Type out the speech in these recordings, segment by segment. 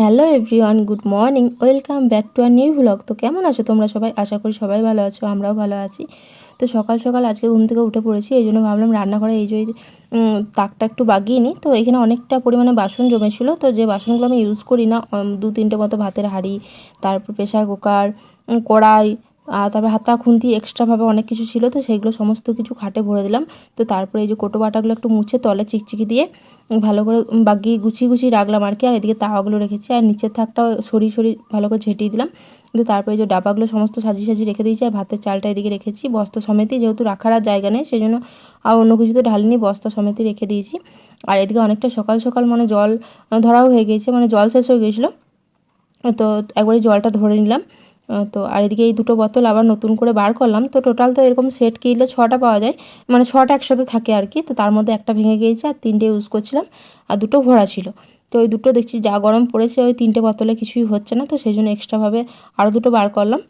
Hello everyone, good morning. Welcome back to our new vlog তো কেমন আছো তোমরা সবাই? আশা করি সবাই ভালো আছো, আমরাও ভালো আছি। তো সকাল সকাল আজকে ঘুম থেকে উঠে পড়েছি, এই জন্য ভাবলাম রান্নাঘরে এই যে তাকটা একটু বাগিয়ে নিই। তো এখানে অনেকটা পরিমাণে বাসন জমেছিল। তো যে বাসনগুলো আমি ইউজ করি না দু তিনটে মতো ভাতের হাঁড়ি, তারপর প্রেশার কুকার কড়াই আর তারপরে হাতা খুন্তি এক্সট্রাভাবে অনেক কিছু ছিল, তো সেইগুলো সমস্ত কিছু খাটে ভরে দিলাম। তো তারপরে এই যে কোটো বাটাগুলো একটু মুছে তলে চিকচিকি দিয়ে ভালো করে বাগিয়ে গুছিয়ে গুছিয়ে রাখলাম আর কি। আর এদিকে তাওয়াগুলো রেখেছি আর নিচের থাকটাও সরিয়ে সরি ভালো করে ঝেঁটিয়ে দিলাম। কিন্তু তারপরে যে ডাবাগুলো সমস্ত সাজিয়ে সাজিয়ে রেখে দিয়েছি আর ভাতের চালটা এদিকে রেখেছি। বস্তা সমেতই যেহেতু রাখার আর জায়গা নেই, সেই জন্য আর অন্য কিছু তো ঢালিনি, বস্তা সমেতই রেখে দিয়েছি। আর এদিকে অনেকটা সকাল সকাল মানে জল ধরাও হয়ে গিয়েছে মানে জল শেষ হয়ে গিয়েছিল। তো একবারই জলটা ধরে নিলাম। তো আর এদিকে এই দুটো বোতল আবার নতুন করে বার করলাম। তো টোটাল তো এরকম সেট কিনলে ছটা পাওয়া যায়। মানে ছটা একসাথে থাকে আর কি। তো তার মধ্যে একটা ভেঙে গিয়েছে আর তিনটে ইউজ করছিলাম। আর দুটো ভরা ছিল। তো ওই দুটো দেখছি যা গরম পড়েছে ওই তিনটে বোতলে কিছুই হচ্ছে না। তো সেই জন্য এক্সট্রাভাবে আরও দুটো বার করলাম।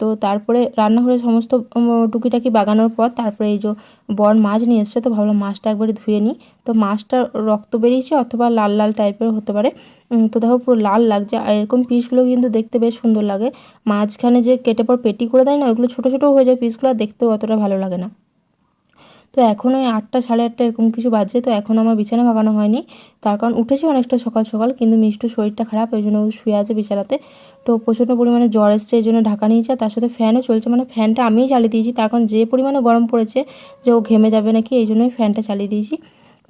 তো তারপরে রান্নাঘরে সমস্ত টুকিটাকি বাগানোর পর তারপরে এই যে বর মাছ নিয়ে এসছে, তো ভাবলাম মাছটা একবারে ধুয়ে নিই। তো মাছটা রক্ত বেরিয়েছে অথবা লাল লাল টাইপের হতে পারে। তো দেখো পুরো লাল লাগছে আর এরকম পিসগুলো কিন্তু দেখতে বেশ সুন্দর লাগে। মাঝখানে যে কেটে পর পেটি করে দেয় না ওইগুলো ছোটো ছোটো হয়ে যায় পিসগুলো দেখতেও অতটা ভালো লাগে না। তো এখন ওই আটটা, সাড়ে আটটা এরকম কিছু বাজে তো এখন আমার বিছানা ভাগানো হয়নি। তার কারণ উঠেছি অনেকটা সকাল সকাল, কিন্তু মিষ্টুর শরীরটা খারাপ, ওই জন্য শুয়ে আছে বিছানাতে। তো প্রচণ্ড পরিমাণে জ্বর এসছে, এই জন্য ঢাকা নিয়েছে তার সাথে ফ্যানও চলছে মানে ফ্যানটা আমিই চালিয়ে দিয়েছি। তার কারণ যে পরিমাণে গরম পড়েছে যে ও ঘেমে যাবে নাকি, এই জন্যই ফ্যানটা চালিয়ে দিয়েছি।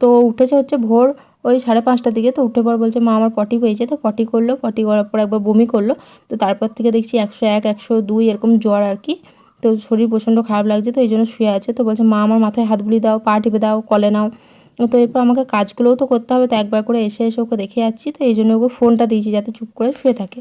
তো উঠেছে হচ্ছে ভোর ওই সাড়ে পাঁচটার দিকে, তো উঠে পর বলছে, মা, আমার পটি পেয়েছে তো পটি করল, পটি করার পর একবার বমি করল। তো তারপর থেকে দেখছি একশো এক, একশো দুই এরকম জ্বর আর কি। তো শরীর প্রচণ্ড খারাপ লাগছে তো এই জন্য শুয়ে আছে তো বলছে, মা, আমার মাথায় হাত বুলিয়ে দাও, পা টিপে দাও, কলে নাও। তো এরপর আমাকে কাজগুলোও তো করতে হবে, তো একবার করে এসে এসে ওকে দেখে যাচ্ছি তো এই জন্য ওকে ফোনটা দিয়েছি যাতে চুপ করে শুয়ে থাকে।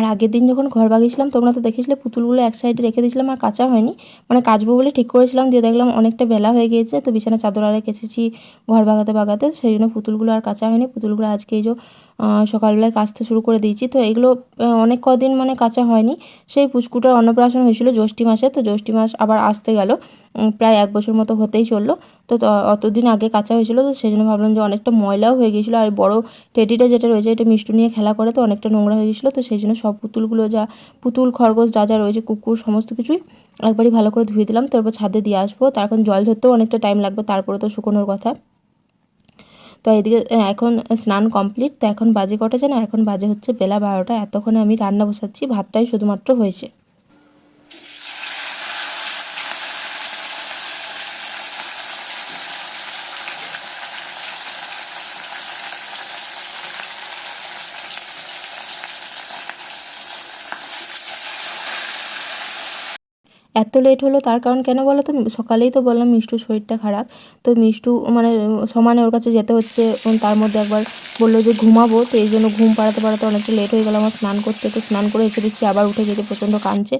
আর আগের দিন যখন ঘর বাগিয়েছিলাম, তোমরা তো দেখেছিলে পুতুলগুলো এক সাইডে রেখে দিয়েছিলাম আর কাঁচা হয়নি। মানে কাচবো বলে ঠিক করেছিলাম, দিয়ে দেখলাম অনেকটা বেলা হয়ে গিয়েছে, তো বিছানা চাদর আরে কেচেছি ঘর বাগাতে বাগাতে, সেই জন্য পুতুলগুলো আর কাঁচা হয়নি। পুতুলগুলো আজকে এই যে সকালবেলায় কাচতে শুরু করে দিয়েছি। তো এগুলো অনেক কদিন মানে কাঁচা হয়নি। সেই পুচকুটার অন্নপ্রাশন হয়েছিল জ্যৈষ্ঠী মাসে, তো জ্যৈষ্ঠী মাস আবার আসতে গেল। প্রায় এক বছর মতো হতেই চলল। তো অতদিন আগে কাঁচা হয়েছিল, তো সেই জন্য ভাবলাম যে অনেকটা ময়লাও হয়ে গিয়েছিল, আর বড় টেডিটা যেটা রয়েছে, এটা মিষ্টু নিয়ে খেলা করে, তো অনেকটা নোংরা হয়ে গেছিল তো সেই জন্য সব পুতুলগুলো যা, পুতুল, খরগোশ যা যা রয়েছে, কুকুর, সমস্ত কিছুই একবারই ভালো করে ধুয়ে দিলাম, তারপর ছাদে দিয়ে আসব। তার এখন জল ধরতেও অনেকটা টাইম লাগবে, তারপরে তো শুকোনোর কথা। তো এদিকে এখন স্নান কমপ্লিট তো এখন বাজে কটা জানো এখন বাজে হচ্ছে বেলা বারোটা, এতক্ষণে আমি রান্না বসাচ্ছি, ভাতটাই শুধুমাত্র হয়েছে। এত লেট হলো, তার কারণ কেন বলো তো? সকালেই তো বললাম মিষ্টুর শরীরটা খারাপ। তো মিষ্টু মানে সমানে ওর কাছে যেতে হচ্ছে তার মধ্যে একবার বলল যে ঘুমাবো, তো এই জন্য ঘুম পাড়াতে পাড়াতে অনেকটা লেট হয়ে গেল আমার স্নান করতে। তো স্নান করে এসে দিচ্ছি আবার উঠে গেছে, প্রচণ্ড কাঁদছে।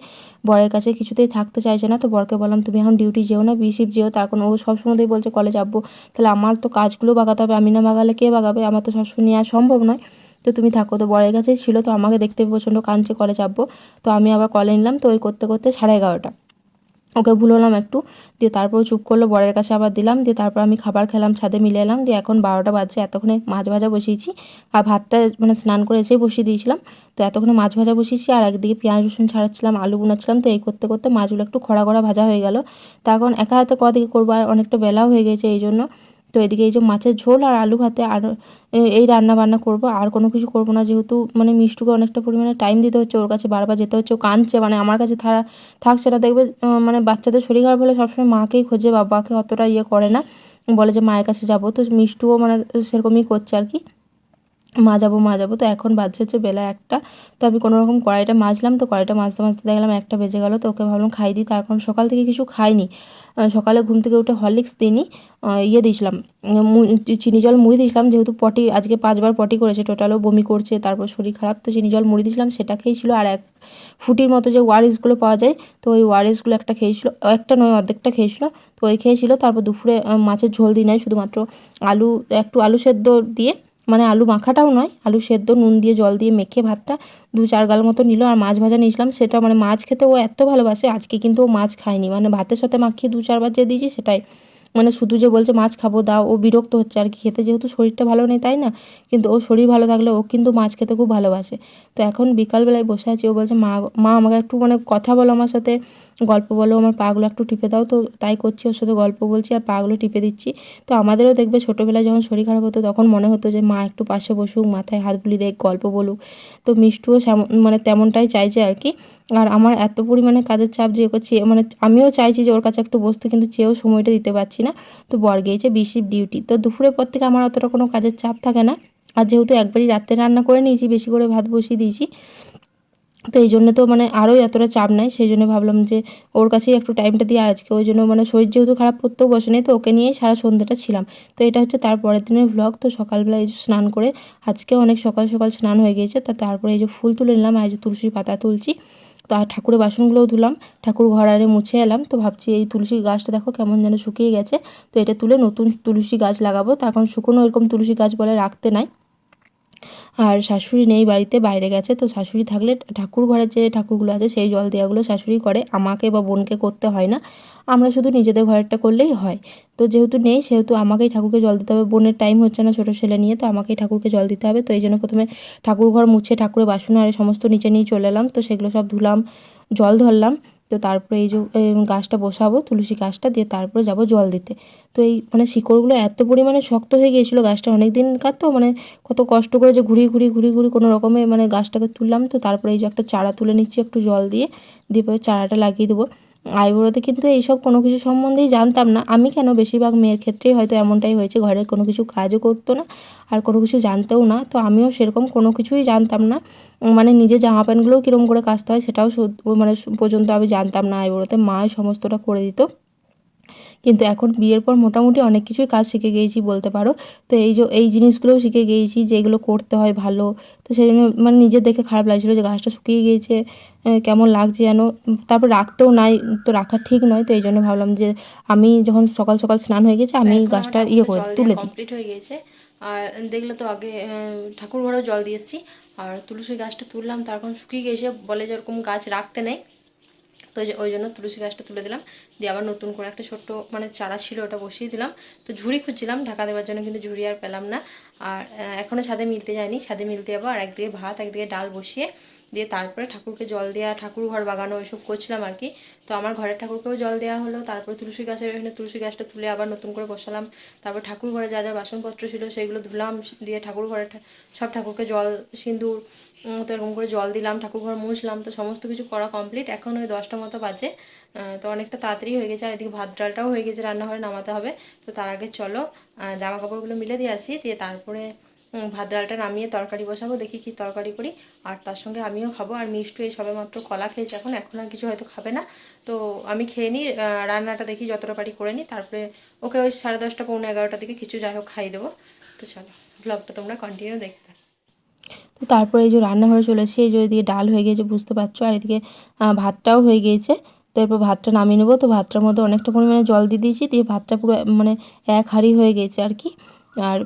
বরের কাছে কিছুতেই থাকতে চাইছে না, তো বরকে বললাম, তুমি এখন ডিউটি যেও না বিশিপ যেও। তার কারণ ও সবসময়তেই বলছে, কলেজ যাব তাহলে আমার তো কাজগুলো বাগাতে হবে, আমি না বাগালে কে বাগাবে? আমার তো সবসময় নেওয়া সম্ভব নয়। তো তুমি থাকো, তো বরের কাছেই ছিল, তো আমাকে দেখতে প্রচণ্ড কাঁদছে কলে চাপবো তো আমি আবার কলে নিলাম, তো ওই করতে করতে সাড়ে এগারোটা। ওকে ভুলোলাম একটু। দিয়ে তারপর চুপ করল, বরের কাছে আবার দিলাম। দিয়ে তারপর আমি খাবার খেলাম, ছাদে মিলে এলাম। দিয়ে এখন বারোটা বাজছে, এতক্ষণে মাছ ভাজা বসিয়েছি। আর ভাতটা মানে স্নান করে এসেই বসিয়ে দিয়েছিলাম। তো এতক্ষণে মাছ ভাজা বসিয়েছি, আর একদিকে পেঁয়াজ, রসুন ছাড়াচ্ছিলাম, আলু বোনাচ্ছিলাম। তো এই করতে করতে মাছগুলো একটু খড়া খড়া ভাজা হয়ে গেল। তা এখন একা হাতে কদিকে করব? আর অনেকটা বেলাও হয়ে গেছে এই জন্য। তো এদিকে এই যে মাছের ঝোল আর আলু ভাতে আর এই রান্না বান্না করব। আর কোনো কিছু করব না, যেহেতু মানে মিষ্টুকে অনেকটা পরিমাণে টাইম দিতে হচ্ছে, ওর কাছে বারবার যেতে হচ্ছে, ও কাঁদছে মানে আমার কাছে থাকা, থাকছে না। দেখবে মানে বাচ্চাদের শরীর খারাপ হলে সবসময় মাকেই খোঁজে, বাবাকে অতটা ইয়ে করে না। বলে যে মায়ের কাছে যাব। তো মিষ্টুও মানে সেরকমই করছে আর কি। মা যাব মা যাব। তো এখন বাজছে হচ্ছে বেলা একটা। তো আমি কোনো রকম কড়াইটা মাজলাম, তো কড়াইটা মাজতে মাজতে দেখলাম একটা বেজে গেল। তো ওকে ভাবলাম খাই দিই। তার কারণ সকাল থেকে কিছু খাইনি। সকালে ঘুম থেকে উঠে হরলিক্স দিইনি। ইয়ে দিয়েছিলাম চিনি জল মুড়ি দিয়েছিলাম। যেহেতু পটি, আজকে পাঁচবার পটি করেছে, টোটালও বমি করছে, তারপর শরীর খারাপ। তো চিনি জল মুড়ি দিয়েছিলাম, সেটা খেয়েছিল। আর এক ফুটির মতো যে ওয়ারিসগুলো পাওয়া যায়, তো ওই ওয়ারিসগুলো একটা খেয়েছিল, একটা নয়, অর্ধেকটা খেয়েছিল। তো ওই খেয়েছিল। তারপর দুপুরে মাছের ঝোল দিই নাই, শুধুমাত্র আলু, একটু আলু সেদ্ধ দিয়ে মানে আলু মাখাটাও নয়, আলু সেদ্ধ, নুন দিয়ে জল দিয়ে মেখে ভাতটা দু চার গাল মতো নিল আর মাছ ভাজা নিয়েছিলাম। সেটা মানে মাছ খেতে ও এত ভালোবাসে, আজকে কিন্তু ও মাছ খায়নি। মানে ভাতের সাথে মাখিয়ে দু চারবার যে দিয়েছি সেটাই মানে শুধু যে বলছে মাছ খাব, দাও, ও বিরক্ত হচ্ছে, আর কি খেতে যেহেতু শরীরটা ভালো নেই, তাই না? কিন্তু ও শরীর ভালো থাকলে ও কিন্তু মাছ খেতে খুব ভালোবাসে। তো এখন বিকালবেলায় বসে আছি, ও বলছে, মা মা, আমাকে একটু মানে কথা বলো আমার সাথে, গল্প বলো, আমার পাগুলো একটু টিপে দাও। তো তাই করছি, ওর সাথে গল্প বলছি আর পাগুলো টিপে দিচ্ছি। তো আমাদেরও দেখবে ছোটোবেলায় যখন শরীর খারাপ হতো, তখন মনে হতো যে, মা, একটু পাশে বসুক, মাথায় হাত বুলিয়ে দেখ, গল্প বলুক। তো মিষ্টুও মানে তেমনটাই চাইছে আর কি। আর আমার এত পরিমাণে কাজের চাপ যে করছি মানে আমিও চাইছি যে ওর কাছে একটু বসতে, কিন্তু চেয়েও সময়টা দিতে পারছি না। তো বর গিয়েছে বিশিপ ডিউটি তো দুপুরের পর থেকে আমার অতটা কোনো কাজের চাপ থাকে না। আর যেহেতু একবারই রাত্রে রান্না করে নিয়েছি, বেশি করে ভাত বসিয়ে দিয়েছি, তো এই জন্য তো মানে আরও এতটা চাপ নাই। সেই জন্য ভাবলাম যে ওর কাছেই একটু টাইমটা দিয়ে আজকে ওই জন্য মানে শরীর যেহেতু খারাপ করতেও বসে নেই তো ওকে নিয়েই সারা সন্ধ্যাটা ছিলাম। তো এটা হচ্ছে তার পরের দিনের ভ্লগ তো সকালবেলা এই যে স্নান করে আজকে অনেক সকাল সকাল স্নান হয়ে গিয়েছে। তা তারপরে এই যে ফুল তুলে নিলাম, আর যে তুলসীর পাতা তুলছি। তো ঠাকুরের বাসনগুলোও ধুলাম, ঠাকুর ঘর আরে মুছে এলাম। তো ভাবছি এই তুলসী গাছটা দেখো কেমন যেন শুকিয়ে গেছে। তো এটা তুলে নতুন তুলসী গাছ লাগাবো। তার এখন শুকনো এরকম তুলসী গাছ বলে রাখতে নাই। আর শাশুড়ি নেই বাড়িতে, বাইরে গেছে, তো শাশুড়ি থাকলে ঠাকুর ঘরে যে ঠাকুরগুলো আছে সেই জল দেওয়াগুলো শাশুড়ি করে। আমাকে বা বোনকে করতে হয় না। আমরা শুধু নিজেদের ঘরেরটা করলেই হয়। তো যেহেতু নেই, সেহেতু আমাকেই ঠাকুরকে জল দিতে হবে। বোনের টাইম হচ্ছে না ছোটো ছেলে নিয়ে, তো আমাকেই ঠাকুরকে জল দিতে হবে। তো এই জন্য প্রথমে ঠাকুর ঘর মুছে, ঠাকুরের বাসন আর সমস্ত নিচে নিয়ে চলে এলাম। তো সেগুলো সব ধুলাম, জল ধরলাম। তো তারপরে এই যে গাছটা বসাবো, তুলসী গাছটা দিয়ে তারপরে যাব জল দিতে। তো এই মানে শিকড়গুলো এত পরিমাণে শক্ত হয়ে গিয়েছিল গাছটা অনেক দিন তো মানে কত কষ্ট করে যে ঘুরিয়ে ঘুরিয়ে ঘুরিয়ে ঘুরিয়ে কোনো রকমে মানে গাছটাকে তুললাম। তো তারপরে এই যে একটা চারা তুলে নিচ্ছি একটু জল দিয়ে দিয়ে চারাটা লাগিয়ে দেবো। আইবুড়োতে কিন্তু এইসব কোনো কিছু সম্বন্ধেই জানতাম না। আমি কেন বেশিরভাগ মেয়ের ক্ষেত্রেই হয়তো এমনটাই হয়েছে, ঘরের কোনো কিছু কাজও করতো না আর কোনো কিছু জানতেও না। তো আমিও সেরকম কোনো কিছুই জানতাম না। মানে নিজের জামা প্যান্টগুলোও কীরকম করে কাচতে হয় সেটাও মানে পর্যন্ত আমি জানতাম না আইবুড়োতে। মা সমস্তটা করে দিত। কিন্তু এখন বিয়ের পর মোটামুটি অনেক কিছুই কাজ শিখে গিয়েছি বলতে পারো। তো এই যে এই জিনিসগুলোও শিখে গিয়েছি যে এগুলো করতে হয় ভালো। তো সেই জন্য মানে নিজের দেখে খারাপ লাগছিল যে গাছটা শুকিয়ে গিয়েছে কেমন লাগছে যেন। তারপর রাখতেও নাই তো রাখা ঠিক নয়। তো এই জন্য ভাবলাম যে আমি যখন সকাল সকাল স্নান হয়ে গেছে আমি গাছটা ইয়ে করে তুলে কমপ্লিট হয়ে গিয়েছে। আর দেখলে তো আগে ঠাকুর ঘরেও জল দিয়েছি। আর তুলসী গাছটা তুললাম তারপর শুকিয়ে গিয়েছে। বলে যে যেরকম গাছ রাখতে নেই। তো ওই জন্য তুলসী গাছটা তুলে দিলাম। দিয়ে আবার নতুন করে একটা ছোট্ট মানে চারা ছিল, ওটা বসিয়ে দিলাম। তো ঝুড়ি খুঁজছিলাম, ঢাকা দেওয়ার জন্য কিন্তু ঝুড়ি আর পেলাম না। আর এখনও ছাদে মিলতে যায়নি। ছাদে মিলতে যাব আর একদিকে ভাত, একদিকে ডাল বসিয়ে দিয়ে তারপরে ঠাকুরকে জল দেওয়া ঠাকুর ঘর বাগানো ওইসব করছিলাম আর কি। তো আমার ঘরের ঠাকুরকেও জল দেওয়া হলো, তারপর তুলসী গাছের এখানে তুলসী গাছটা তুলে আবার নতুন করে বসালাম। তারপর ঠাকুর ঘরে যা যা বাসনপত্র ছিল সেগুলো ধুলাম, দিয়ে ঠাকুর ঘরে সব ঠাকুরকে জল, সিঁদুর তো এরকম করে জল দিলাম, ঠাকুর ঘর মুছলাম। তো সমস্ত কিছু করা কমপ্লিট এখন ওই দশটা মতো বাজে তো অনেকটা তাড়াতাড়ি হয়ে গেছে। আর এদিকে ভাত ডালটাও হয়ে গেছে রান্নাঘরে, নামাতে হবে। তো তার আগে চলো জামা কাপড়গুলো মিলে দিয়ে আসি, দিয়ে তারপরে ভাত ডালটা নামিয়ে তরকারি বসাবো, দেখি কি তরকারি করি। আর তার সঙ্গে আমিও খাব। আর মিষ্টি এই সবে মাত্র কলা খেয়েছে এখন এখন আর কিছু হয়তো খাবে না। তো আমি খেয়ে নিই রান্নাটা দেখি যতটা পারি করে নিই। তারপরে ওকে ওই সাড়ে দশটা, পৌনে এগারোটার দিকে কিছু যাই হোক খাইয়ে দেবো। তো চলো ব্লগটা তোমরা কন্টিনিউ দেখতে তো তারপরে এই যে রান্নাঘরে চলে এসেছি, এই যে ওইদিকে ডাল হয়ে গিয়েছে, বুঝতে পারছ? আর এদিকে ভাতটাও হয়ে গিয়েছে। তো এরপর ভাতটা নামিয়ে নেব। তো ভাতটার মধ্যে অনেকটা পরিমাণে জল দিয়ে দিয়েছি, দিয়ে ভাতটা পুরো মানে এক হাঁড়ি হয়ে গেছে আর কি। আর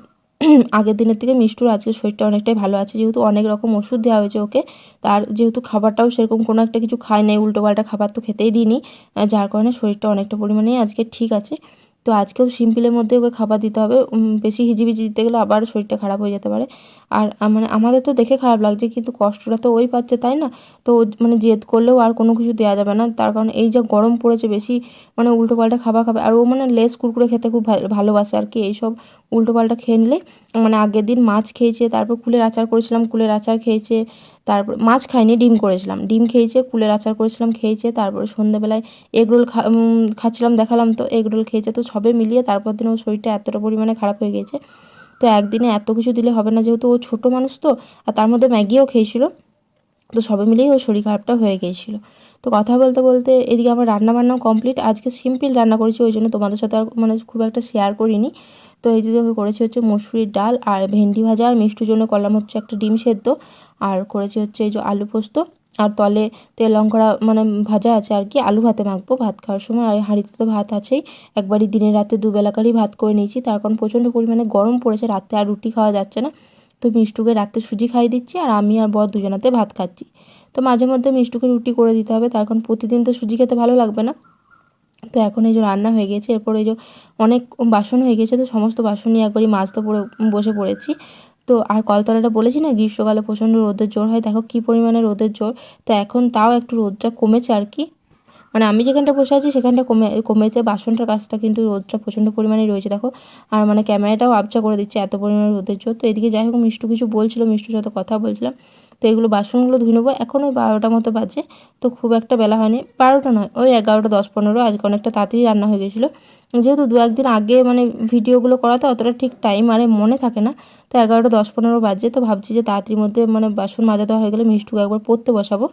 আগের দিনের থেকে মিষ্টুর আজকে শরীরটা অনেকটাই ভালো আছে, যেহেতু অনেক রকম ওষুধ দেওয়া হয়েছে ওকে। তার যেহেতু খাবারটাও সেরকম কোনো একটা কিছু খায় নাই উল্টো পাল্টা খাবার তো খেতেই দিইনি যার কারণে শরীরটা অনেকটা পরিমাণেই আজকে ঠিক আছে। তো আজকেও সিম্পলের মধ্যে ওকে খাবার দিতে হবে। বেশি হিজিবিজি দিতে গেলে আবার শরীরটা খারাপ হয়ে যেতে পারে। আর মানে আমাদের তো দেখে খারাপ লাগছে কিন্তু কষ্টটা তো ওই পাচ্ছে, তাই না? তো মানে জেদ করলেও আর কোনো কিছু দেওয়া যাবে না। তার কারণ এই যে গরম পড়েছে বেশি মানে উল্টো পাল্টা খাবার খাবে। আর ও মানে লেস কুরকুরে খেতে খুব ভালোবাসে আর কি এইসব উল্টো পাল্টা খেয়ে নিলে। মানে আগের দিন মাছ খেয়েছে, তারপর কুলের আচার করেছিলাম, কুলের আচার খেয়েছে। তারপর মাছ খাইনি, ডিম করেছিলাম। ডিম খেয়েছে, কুলের আচার করেছিলাম, খেয়েছে, তারপরে সন্ধ্যেবেলায় এগরোল খাচ্ছিলাম, দেখালাম তো এগরোল খেয়েছে তো সবে মিলিয়ে তারপর দিন ওর শরীরটা এতটা পরিমাণে খারাপ হয়ে গেছে তো একদিনে এত কিছু দিলে হবে না, যেহেতু ও ছোটো মানুষ তো, আর তার মধ্যে ম্যাগিও খেয়েছিল। তো সবাই মিলেই ওর শরীর খারাপটা হয়ে গিয়েছিল। তো কথা বলতে বলতে এদিকে আমার রান্না বান্নাও কমপ্লিট আজকে সিম্পল রান্না করেছি, ওই জন্য তোমাদের সাথে আর মানে খুব একটা শেয়ার করিনি। তো এইদিকে করেছি হচ্ছে মসুরির ডাল আর ভেন্ডি ভাজা আর মিষ্টির জন্য করলাম হচ্ছে একটা ডিম সেদ্ধ। আর করেছি হচ্ছে এই যে আলু পোস্ত আর তলে তেল লঙ্কা মানে ভাজা আছে আর কি, আলু ভাতে মাখবো। ভাত খাওয়ার সময় আর হাঁড়িতে তো ভাত আছেই। একবারই দিনের রাতে দুবেলাকারই ভাত করে নিয়েছি। তার কারণ প্রচণ্ড পরিমাণে গরম পড়েছে, রাতে আর রুটি খাওয়া যাচ্ছে না। তো মিষ্টুকে রাত্রে সুজি খাইয়ে দিচ্ছি আর আমি আর বর দুজনাতে ভাত খাচ্ছি। তো মাঝে মধ্যে মিষ্টুকে রুটি করে দিতে হবে, তার কারণ প্রতিদিন তো সুজি খেতে ভালো লাগবে না। তো এখন এই যে রান্না হয়ে গেছে, এরপর এই যে অনেক বাসন হয়ে গেছে, তো সমস্ত বাসন নিয়ে একবারই মাজতে পড়ে, বসে পড়েছি। তো আর কলতলাটা বলেছি না, গ্রীষ্মকালে প্রচণ্ড রোদের জোর হয়, দেখো কী পরিমাণে রোদের জোর। তা এখন তাও একটু রোদটা কমেছে আর কি। মানে আমি যেখানটা বসে আছি, সেখানটা কমে, কমেছে। বাসনটার কাজটা কিন্তু রোদটা প্রচণ্ড পরিমাণে রয়েছে, দেখো। আর মানে ক্যামেরাটাও আবচা করে দিচ্ছে এত পরিমাণে রোদের জোর। তো এদিকে যাই হোক, মিষ্টু কিছু বলছিল, মিষ্টুর সাথে কথা বলছিলাম। তো এগুলো বাসনগুলো ধুয়ে নেব। এখন ওই বারোটা মতো বাজে, তো খুব একটা বেলা হয়নি। বারোটা নয়, ওই এগারোটা দশ পনেরো, আজকে অনেকটা তাড়াতাড়ি রান্না হয়ে গেছিল। যেহেতু দু একদিন আগে মানে ভিডিওগুলো করা, তো অতটা ঠিক টাইম আরে মনে থাকে না। তো এগারোটা দশ পনেরো বাজে, তো ভাবছি যে তাড়াতাড়ির মধ্যে মানে বাসন মাজা দেওয়া হয়ে গেলে মিষ্টুকে একবার পড়তে বসাবো।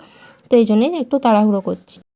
তো এই জন্যই একটু তাড়াহুড়ো করছি।